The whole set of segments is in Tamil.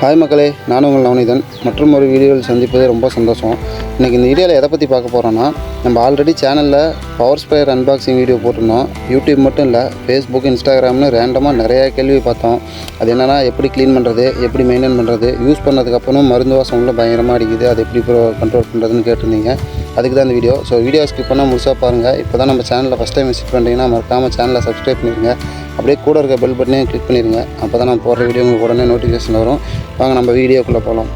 ஹாய் மக்களே நான் உங்கள் நவனிதன் மற்றும் ஒரு வீடியோவில் சந்திப்பது ரொம்ப சந்தோஷம். இன்றைக்கி இந்த வீடியோவில் எதை பற்றி பார்க்க போகிறோன்னா நம்ம ஆல்ரெடி சேனலில் பவர் ஸ்பயர் அன்பாக்சிங் வீடியோ போட்டிருந்தோம். யூடியூப் மட்டும் இல்லை ஃபேஸ்புக் இன்ஸ்டாகிராம்னு ரேண்டமாக நிறையா கேள்வி பார்த்தோம். அது என்னென்னா எப்படி க்ளீன் பண்ணுறது எப்படி மெயின்டைன் பண்ணுறது யூஸ் பண்ணதுக்கப்புறம் மருந்து வாசம் உள்ள பயங்கரமாக அடிக்குது அதை எப்படி கண்ட்ரோல் பண்ணுறதுன்னு கேட்டிருந்தீங்க. அதுக்கு தான் இந்த வீடியோ ஸோ வீடியோ ஸ்கிப் பண்ணால் முழுசாக பாருங்கள் இப்போ தான் நம்ம சேனலில் ஃபஸ்ட் டைம் விசிட் பண்ணுறீங்கன்னா மறக்காமல் சேனலை சப்ஸ்கிரைப் பண்ணிடுங்க அப்படியே கூட இருக்க பெல் பட்டனையும் கிளிக் பண்ணிடுங்க அப்போ தான் நான் போடுற வீடியோ உங்களுக்கு உடனே நோட்டிஃபிகேஷன் வரும். வாங்க நம்ம வீடியோக்குள்ளே போகலாம்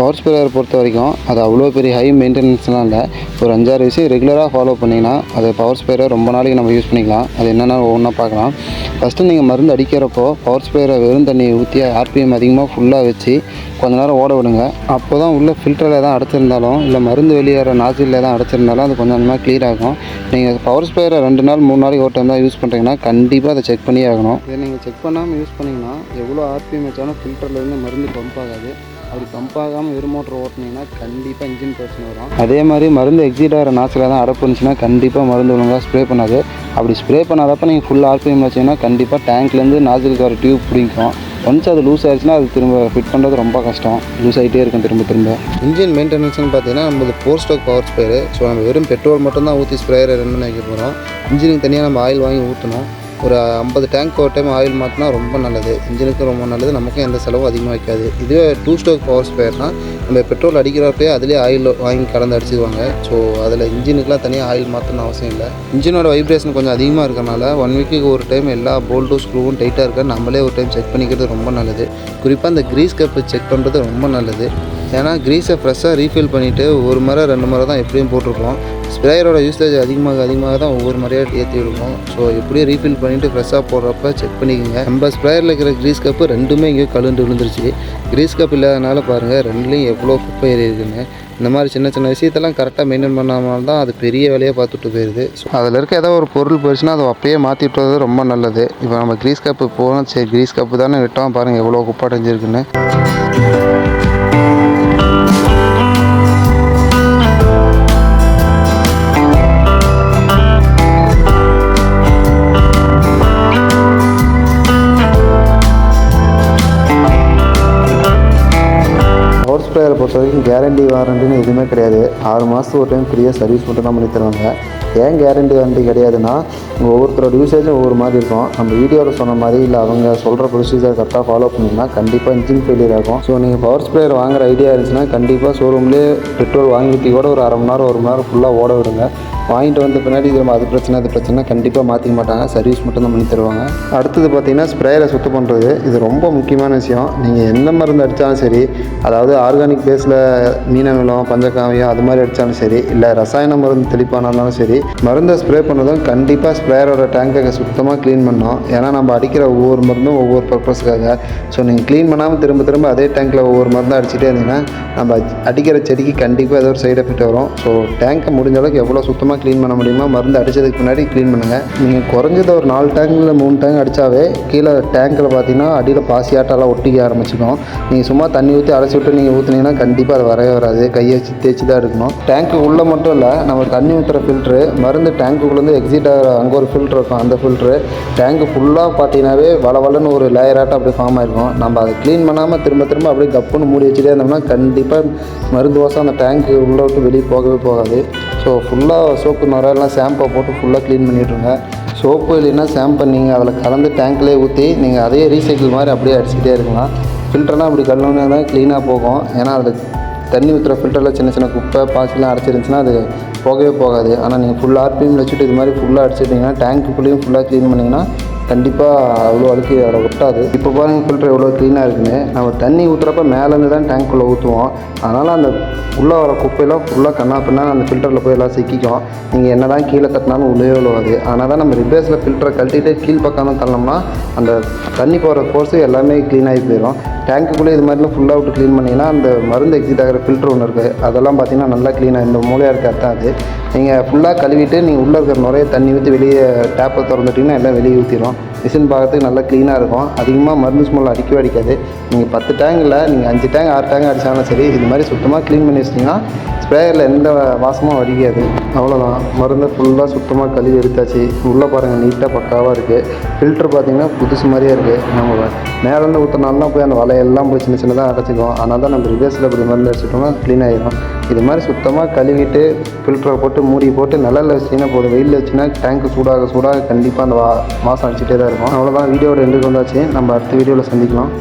பவர் ஸ்பிரேயர் பொறுத்த வரைக்கும் அது அவ்வளோ பெரிய ஹை மெயின்டெனன்ஸ்லாம் இல்லை. ஒரு அஞ்சாறு விஷயம் ரெகுலராக ஃபாலோ பண்ணிங்கன்னா அது பவர் ஸ்பிரேயரை ரொம்ப நாளைக்கு நம்ம யூஸ் பண்ணிக்கலாம். அது என்னென்ன ஒவ்வொன்றா பார்க்கலாம். ஃபஸ்ட்டு நீங்கள் மருந்து அடிக்கிறப்போ பவர் ஸ்பிரேயரை வெறும் தண்ணியை ஊற்றி ஆர்பிஎம் அதிகமாக ஃபுல்லாக வச்சு கொஞ்ச நேரம் ஓட விடுங்க. அப்போ தான் உள்ள ஃபில்டரில் தான் அடைச்சிருந்தாலும் இல்லை மருந்து வெளியேற நாசிலில் தான் அடைச்சிருந்தாலும் அது கொஞ்சம் கொஞ்சமாக க்ளியர் ஆகும். நீங்கள் பவர் ஸ்பிரேயரை ரெண்டு நாள் மூணு நாளைக்கு ஒரு டைம் தான் யூஸ் பண்ணுறீங்கன்னா கண்டிப்பாக அதை செக் பண்ணியே ஆகணும். இதை நீங்கள் செக் பண்ணாமல் யூஸ் பண்ணிங்கன்னா எவ்வளோ ஆர்பிஎம் வச்சாலும் ஃபில்டர்லேருந்து மருந்து பம்ப் ஆகாது. அப்படி பம்ப் ஆகாமல் வெறும் மோட்டர் ஓட்டினீங்கன்னா கண்டிப்பாக இன்ஜின் பிரச்சனை வரும். அதே மாதிரி மருந்து எக்ஸிட் ஆகிற நாசில் தான் அடப்பு இருந்துச்சுன்னா கண்டிப்பாக மருந்து ஒழுங்காக ஸ்ப்ரே பண்ணாது. அப்படி ஸ்ப்ரே பண்ணாதப்ப நீங்கள் ஃபுல் ஆர்பிஎம் வச்சிங்கன்னா கண்டிப்பாக டேங்க்லேருந்து நாசிலுக்கு வர டியூப் பிடிக்கும். ஒன்ஸ் அது லூஸ் ஆயிடுச்சுன்னா அது திரும்ப ஃபிட் பண்ணுறது ரொம்ப கஷ்டம். லூஸ் ஆகிட்டே இருக்கும் திரும்ப திரும்ப. இன்ஜின் மெயின்டெனன்ஸ்னு பார்த்தீங்கன்னா நம்மளது four stroke power sprayer so நம்ம வெறும் பெட்ரோல் மட்டும் தான் ஊற்றி ஸ்ப்ரேயரை ரன் பண்ணி வைக்க போகிறோம் இன்ஜினுக்கு தனியாக நம்ம ஆயில் வாங்கி ஊற்றணும் ஒரு ஐம்பது டேங்க் ஒரு டைம் ஆயில் மாற்றினா ரொம்ப நல்லது. இன்ஜினுக்கும் ரொம்ப நல்லது. நமக்கும் எந்த செலவும் அதிகமாக வைக்காது. இதுவே டூ ஸ்டோக் பவர் ஸ்பேர்னால் நம்ம பெட்ரோல் அடிக்கிறப்பே அதிலே ஆயில் வாங்கி கலந்து அடிச்சிடுவாங்க ஸோ அதில் இன்ஜினுக்குலாம் தனியாக ஆயில் மாற்றணும் அவசியம் இல்லை. இன்ஜினோட வைப்ரேஷன் கொஞ்சம் அதிகமாக இருக்கனால ஒன் வீக்குக்கு ஒரு டைம் எல்லா போல்ட்டும் ஸ்க்ரூவும் டைட்டாக இருக்க நம்மளே ஒரு டைம் செக் பண்ணிக்கிறது ரொம்ப நல்லது. குறிப்பாக இந்த க்ரீஸ் கப்பு செக் பண்ணுறது ரொம்ப நல்லது. ஏன்னா க்ரீஸை ஃப்ரெஷ்ஷாக ரீஃபில் பண்ணிவிட்டு ஒரு முறை ரெண்டு முறை தான் எப்படியும் போட்டிருப்போம். ஸ்ப்ரேயரோட யூசேஜ் அதிகமாக அதிகமாக தான் ஒவ்வொரு முறையாக ஏற்றி விடுவோம் ஸோ எப்படியும் ரீஃபில் பண்ணிவிட்டு ஃப்ரெஷ்ஷாக போடுறப்ப செக் பண்ணிக்கோங்க. நம்ம ஸ்ப்ரேயரில் இருக்கிற க்ரீஸ் கப்பு ரெண்டுமே இங்கேயும் கழுண்டு விழுந்துருச்சு. க்ரீஸ் கப் இல்லாதனால பாருங்கள் ரெண்டுலேயும் எவ்வளோ குப்பை ஏறி இருக்குன்னு இந்த மாதிரி சின்ன சின்ன விஷயத்தெல்லாம் கரெக்டாக மெயின்டைன் பண்ணாமல் தான் அது பெரிய வேலையாக பார்த்துட்டு போயிடுது ஸோ அதில் இருக்க ஏதோ ஒரு பொருள் போயிடுச்சுன்னா அதை அப்பயே மாற்றி விட்டுறது ரொம்ப நல்லது. இப்போ நம்ம க்ரீஸ் கப்பு போனோம் சரி க்ரீஸ் கப்பு தானே விட்டோம். பாருங்கள் எவ்வளோ குப்பை அடைஞ்சிருக்குன்னு. பொறுத்த வரைக்கும் கேரண்டி வாரண்டின்னு எதுவுமே கிடையாது. ஆறு மாதத்துக்கு ஒரு டைம் ஃப்ரீயாக சர்வீஸ் மட்டும் தான் பண்ணி தருவாங்க ஏன் கேரண்டி வாரண்டி கிடையாதுன்னா உங்கள் ஒவ்வொருத்தரோட யூசேஜும் ஒவ்வொரு மாதிரி இருக்கும். நம்ம வீடியோவில் சொன்ன மாதிரி இல்லை அவங்க சொல்கிற ப்ரொசீஜர் கரெக்டாக ஃபாலோ பண்ணிங்கன்னா கண்டிப்பாக இன்ஜின் ஃபெயிலியர் ஆகும். ஸோ நீங்கள் பவர் ஸ்ப்ரேயர் வாங்குற ஐடியா இருந்துச்சுன்னா கண்டிப்பாக ஷோரூம்லேயே பெட்ரோல் வாங்கிட்டு கூட ஒரு அரை மணி நேரம் ஒரு மணி நேரம் ஃபுல்லாக ஓட விடுங்க. வாங்கிட்டு வந்த பின்னாடி இது அது பிரச்சனை அது பிரச்சனை கண்டிப்பாக மாற்றிக்க மாட்டாங்க. சர்வீஸ் மட்டும் தான் பண்ணி தருவாங்க. அடுத்தது பார்த்தீங்கன்னா ஸ்ப்ரேயரை சுத்தம் பண்ணுறது இது ரொம்ப முக்கியமான விஷயம். நீங்கள் எந்த மருந்து அடித்தாலும் சரி அதாவது ஆர்கானிக் பேஸில் மீனமிலம் பஞ்சகாவியம் அது மாதிரி அடித்தாலும் சரி இல்லை ரசாயன மருந்து தெளிப்பானாலும் சரி மருந்தை ஸ்ப்ரே பண்ணதும் கண்டிப்பாக ஸ்ப்ரேயரோட டேங்கை சுத்தமாக க்ளீன் பண்ணோம் ஏன்னா நம்ம அடிக்கிற ஒவ்வொரு மருந்தும் ஒவ்வொரு பர்பஸ்க்காக ஸோ நீங்கள் க்ளீன் பண்ணாமல் திரும்ப திரும்ப அதே டேங்க்கில் ஒவ்வொரு மருந்தும் அடிச்சுட்டே இருந்தீங்கன்னா நம்ம அடிக்கிற செடிக்கு கண்டிப்பாக ஏதோ ஒரு சைடு எஃபெக்ட் வரும். ஸோ டேங்கை முடிஞ்ச அளவுக்கு எவ்வளோ சுத்தமாக க்ளீன் பண்ண முடியுமோ? மருந்து அடித்ததுக்கு முன்னாடி க்ளீன் பண்ணுங்கள் நீங்கள் குறைஞ்சது ஒரு நாலு டேங்கில் மூணு டேங்க் அடித்தாவே கீழே டேங்க்கில் பார்த்தீங்கன்னா அடியில் பாசியாட்டெல்லாம் ஒட்டிக்க ஆரம்பிச்சிக்கும் நீங்கள் சும்மா தண்ணி ஊற்றி அடைச்சி விட்டு நீங்கள் ஊற்றுனீங்கன்னா கண்டிப்பாக அது வரவே வராது. கையை வச்சு தேய்ச்சி தான் எடுக்கணும். டேங்க்கு உள்ளே மட்டும் இல்லை நம்ம தண்ணி ஊற்றுற ஃபில்ட்ரு மருந்து டேங்க்குள்ளேருந்து எக்ஸிட் ஆகிற அங்கே ஒரு ஃபில்ட்ரு இருக்கும். அந்த ஃபில்ட்ரு டேங்க்கு ஃபுல்லாக பார்த்தீங்கன்னாவே வள வளன்னு ஒரு லேயராட்டம் அப்படியே ஃபார்ம் ஆகிருக்கும் நம்ம அதை க்ளீன் பண்ணாமல் திரும்ப திரும்ப அப்படியே கப்புன்னு மூடி வச்சுட்டே இருந்தோம்னா கண்டிப்பாக மருந்து வாசம் அந்த டேங்க்கு உள்ளே விட்டு வெளியே போகவே போகாது. ஸோ ஃபுல்லாக சோப்பு நுரெல்லாம் ஷாம்பை போட்டு ஃபுல்லாக க்ளீன் பண்ணிட்டுருங்க. சோப்பு இல்லைன்னா ஷாம்பை நீங்கள் அதில் கலந்து டேங்க்லேயே ஊற்றி நீங்கள் அதே ரீசைக்கிள் மாதிரி அப்படியே அடிச்சுக்கிட்டே இருக்கலாம். ஃபில்டர்லாம் அப்படி கழுவுனா தான் க்ளீனாக போகும். ஏன்னா அதில் தண்ணி ஊற்றுற ஃபில்டரில் சின்ன சின்ன குப்பை பாசிலாம் அடைச்சிருந்துச்சின்னா அது போகவே போகாது. ஆனால் நீங்கள் ஃபுல் ஆர்பிஎம் வச்சுட்டு இது மாதிரி ஃபுல்லாக அடிச்சிட்டிங்கன்னா டேங்க்குள்ளேயும் ஃபுல்லாக க்ளீன் பண்ணிங்கன்னா கண்டிப்பாக அவ்வளோ அழுக்கு அதில் ஒட்டாது. இப்போ பாருங்கள் ஃபில்டர் எவ்வளோ க்ளீனாக இருக்குன்னு. நம்ம தண்ணி ஊற்றுறப்ப மேலேருந்து தான் டேங்க்குள்ளே ஊற்றுவோம் அதனால் அந்த உள்ளே வர குப்பையெல்லாம் ஃபுல்லாக கண்ணா பின்னா அந்த ஃபில்டரில் போய் எல்லாம் சிக்கிக்கும். நீங்கள் என்ன தான் கீழே தட்டினாலும் உள்ளே விழுவாது. அதனால் தான் நம்ம ரிப்பேர்ஸில் ஃபில்டரை கழட்டிட்டு கீழ் பக்கம் தள்ளோம்னா அந்த தண்ணி போகிற கோர்ஸு எல்லாமே க்ளீனாகி போயிடும் டேங்க்குள்ளே இது மாதிரிலாம் ஃபுல்லாக விட்டு க்ளீன் பண்ணிங்கன்னா அந்த மருந்து எக்ஸிட் ஆகிற ஃபில்டர் ஒன்று இருக்குது அதெல்லாம் பார்த்தீங்கன்னா நல்லா க்ளீனாக இந்த மூலையாக இருக்க அதான் அது. நீங்கள் ஃபுல்லாக கழுவிட்டு நீங்கள் உள்ளே இருக்கிற நிறைய தண்ணி ஊற்றி வெளியே டேப்பை திறந்துட்டிங்கன்னா எல்லாம் வெளியே ஊற்றிடும் மிஷின் பார்க்கறதுக்கு நல்லா க்ளீனாக இருக்கும். அதிகமாக மருந்து ஸ்மெல் அடிக்கவே அடிக்காது. நீங்கள் பத்து டேங்கில் நீங்கள் அஞ்சு டேங்க் ஆறு டேங்க் அடித்தாலும் சரி இது மாதிரி சுத்தமாக க்ளீன் பண்ணி வச்சிட்டிங்கன்னா ஸ்ப்ரேயரில் எந்த வாசமும் அடிக்காது அவ்வளோதான் மருந்தை ஃபுல்லாக சுத்தமாக கழுவி எடுத்தாச்சு. உள்ளே பாருங்கள் நீட்டாக பக்காவாக இருக்குது ஃபில்டர் பார்த்தீங்கன்னா புதுசு மாதிரியே இருக்குது நம்ம நேரம் ஊற்றினாலும் தான் போய் அந்த வலையெல்லாம் போய் சின்ன சின்னதாக அடைச்சிக்கும் அதனால் தான் நம்ம ரிவர்ஸில் இப்படி மருந்து அடிச்சிட்டோம்னா க்ளீன் ஆகிடும் இது மாதிரி சுத்தமாக கழுவிட்டு ஃபில்டரை போட்டு மூடி போட்டு நிழல்ல வச்சிங்கன்னா போதும். வெயிலில் வச்சுன்னா டேங்க்கு சூடாக சூடாக கண்டிப்பாக அந்த வா வாசம் அடிச்சுட்டே தான் இருக்கும். அவ்வளோதான் வீடியோட ரெண்டுக்கு வந்தாச்சு. நம்ம அடுத்த வீடியோவில் சந்திக்கலாம்.